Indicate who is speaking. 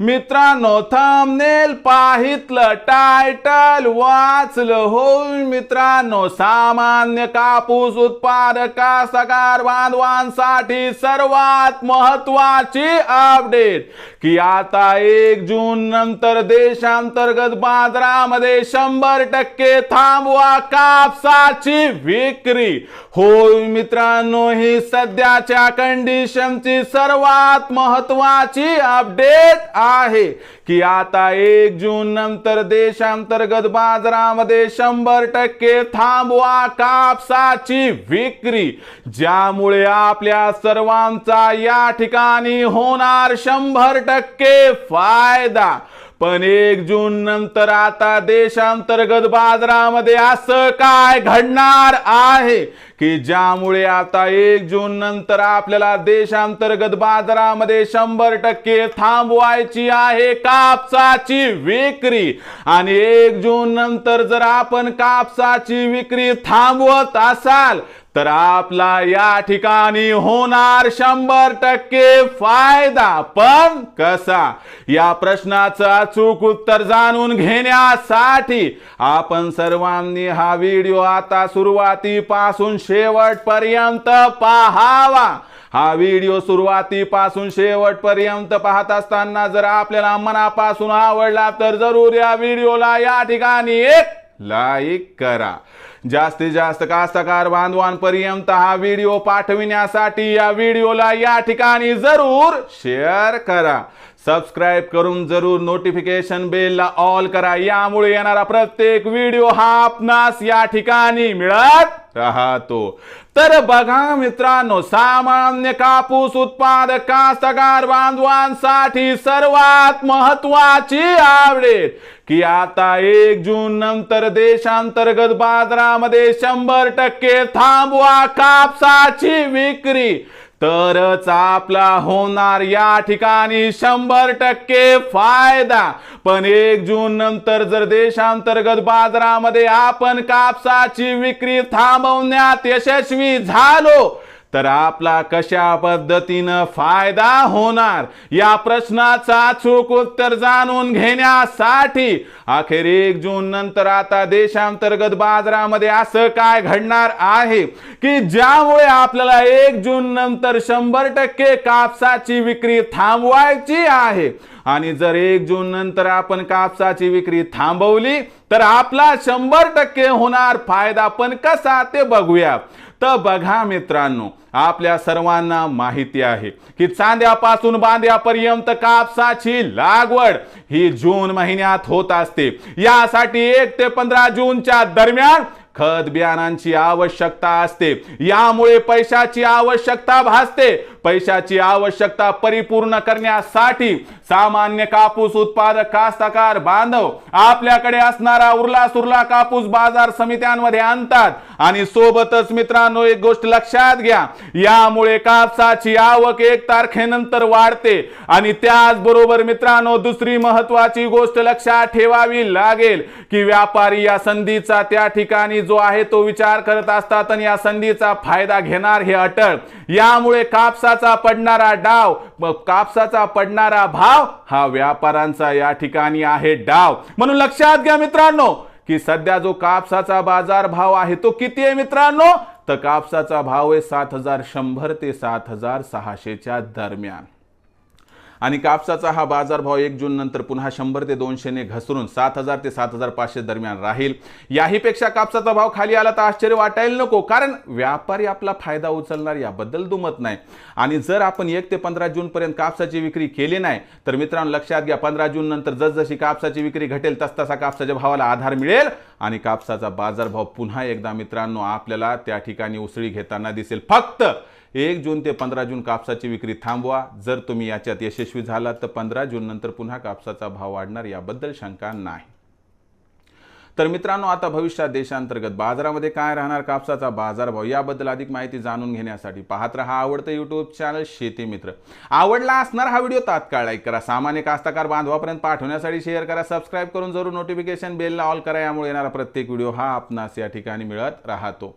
Speaker 1: मित्रांनो thumbnail पाहितलं title वाचलं होय मित्रांनो सामान्य कापूस उत्पादका सगार बांधवांसाठी सर्वात महत्वाची अपडेट की आता एक जून नंतर देशांतर्गत बाजारामध्ये शंभर टक्के थांबवा कापसाची विक्री. होय मित्रांनो ही सध्याच्या कंडिशनची सर्वात महत्वाची अपडेट आहे की आता एक जून नंतर देशांतर्गत बाजारामध्ये शंभर टक्के थांबवा कापसाची विक्री ज्यामुळे आपल्या सर्वांचा या ठिकाणी होणार शंभर टक्के फायदा. पण एक जून नंतर आता देशांतर्गत बाजारामध्ये असं काय घडणार आहे? की ज्यामुळे आता एक जून नंतर आपल्याला देशांतर्गत बाजारामध्ये शंभर टक्के थांबवायची आहे कापसाची विक्री. आणि एक जून नंतर जर आपण कापसाची विक्री थांबवत असाल तर आपला या ठिकाणी होणार शंभर टक्के फायदा. पण कसा? या प्रश्नाचं अचूक उत्तर जाणून घेण्यासाठी आपण सर्वांनी हा व्हिडिओ आता सुरुवातीपासून शेवटपर्यंत पाहावा. हा व्हिडिओ सुरुवातीपासून शेवटपर्यंत पाहत असताना जर आपल्याला मनापासून आवडला तर जरूर या व्हिडिओला या ठिकाणी एक लाईक करा. जास्तीत जास्त कास्तकार बांधवांपर्यंत हा व्हिडिओ पाठविण्यासाठी या व्हिडिओला या ठिकाणी जरूर शेअर करा. सबस्क्राईब करून जरूर नोटिफिकेशन बेलला ऑल करा. यामुळे येणारा प्रत्येक व्हिडिओ हा आपणास या ठिकाणी मिळत राहतो. तर बघा मित्रांनो सामान्य कापूस उत्पादक कास्तकार बांधवांसाठी सर्वात महत्वाची आवडेल की आता एक जून नंतर देशांतर्गत बाजारामध्ये शंभर टक्के थांबवा कापसाची विक्री. तरच आपला होणार या ठिकाणी शंभर टक्के फायदा. पण एक जून नंतर जर देशांतर्गत बाजारामध्ये आपण कापसाची विक्री थांबवण्यात यशस्वी झालो तर आपला कशा पद्धतीनं फायदा होणार? या प्रश्नाचा चूक उत्तर जाणून घेण्यासाठी अखेर एक जून नंतर आता देशांतर्गत बाजारामध्ये असं काय घडणार आहे? की ज्यामुळे आपल्याला एक जून नंतर शंभर टक्के कापसाची विक्री थांबवायची आहे? आणि जर एक जून नंतर आपण कापसाची विक्री थांबवली तर आपला शंभर टक्के होणार फायदा पण कसा ते बघूया. तर बघा मित्रांनो आपल्या सर्वांना माहिती आहे की चांद्यापासून बांद्यापर्यंत कापसाची लागवड ही जून महिन्यात होत असते. यासाठी एक ते पंधरा जूनच्या दरम्यान खत बियाणांची आवश्यकता असते. यामुळे पैशाची आवश्यकता भासते. पैशाची आवश्यकता परिपूर्ण करण्यासाठी सामान्य कापूस उत्पादक कास्तकार बांधव आपल्याकडे असणारा उरला सुरला कापूस बाजार समित्यांमध्ये आणतात. आणि सोबतच मित्रांनो एक गोष्ट लक्षात घ्या यामुळे कापसाची आवक एक तारखेनंतर वाढते. आणि त्याचबरोबर मित्रांनो दुसरी महत्वाची गोष्ट लक्षात ठेवावी लागेल की व्यापारी या संधीचा त्या ठिकाणी जो आहे तो विचार करत असतात आणि या संधीचा फायदा घेणार हे अटळ. यामुळे कापसा कापसाचा पडणारा डाव मग कापसाचा पडणारा भाव हा व्यापाऱ्यांचा या ठिकाणी आहे डाव. म्हणून लक्षात घ्या मित्रांनो की सध्या जो कापसाचा बाजार भाव आहे तो किती आहे मित्रांनो? तर कापसाचा भाव आहे सात हजार शंभर ते सात हजार सहाशेच्या दरम्यान. आणि कापसाचा हा बाजारभाव एक जून नंतर पुन्हा शंभर ते दोनशेने घसरून सात हजार ते सात हजार पाचशे दरम्यान राहील. याहीपेक्षा कापसाचा भाव खाली आला तर आश्चर्य वाटायला नको कारण व्यापारी आपला फायदा उचलणार याबद्दल दुमत नाही. आणि जर आपण एक ते पंधरा जूनपर्यंत कापसाची विक्री केली नाही तर मित्रांनो लक्षात घ्या पंधरा जून नंतर जसजशी कापसाची विक्री घटेल तसतसा कापसाच्या भावाला आधार मिळेल आणि कापसाचा बाजारभाव पुन्हा एकदा मित्रांनो आपल्याला त्या ठिकाणी उसळी घेताना दिसेल. फक्त एक जून ते पंधरा जून कापसाची विक्री थांबवा. जर तुम्ही याच्यात यशस्वी झालात तर पंधरा जून नंतर पुन्हा कापसाचा भाव वाढणार याबद्दल शंका नाही. तर मित्रांनो आता भविष्यात देशांतर्गत बाजारामध्ये काय राहणार कापसाचा बाजारभाव याबद्दल अधिक माहिती जाणून घेण्यासाठी पाहत रहा आवडतं यूट्यूब चॅनल शेती मित्र. आवडला असणार हा व्हिडिओ तात्काळ लाईक करा. सामान्य कास्तकार बांधवापर्यंत पाठवण्यासाठी शेअर करा. सबस्क्राईब करून जरूर नोटिफिकेशन बेलला ऑल करा. यामुळे येणारा प्रत्येक व्हिडिओ हा आपणास या ठिकाणी मिळत राहतो.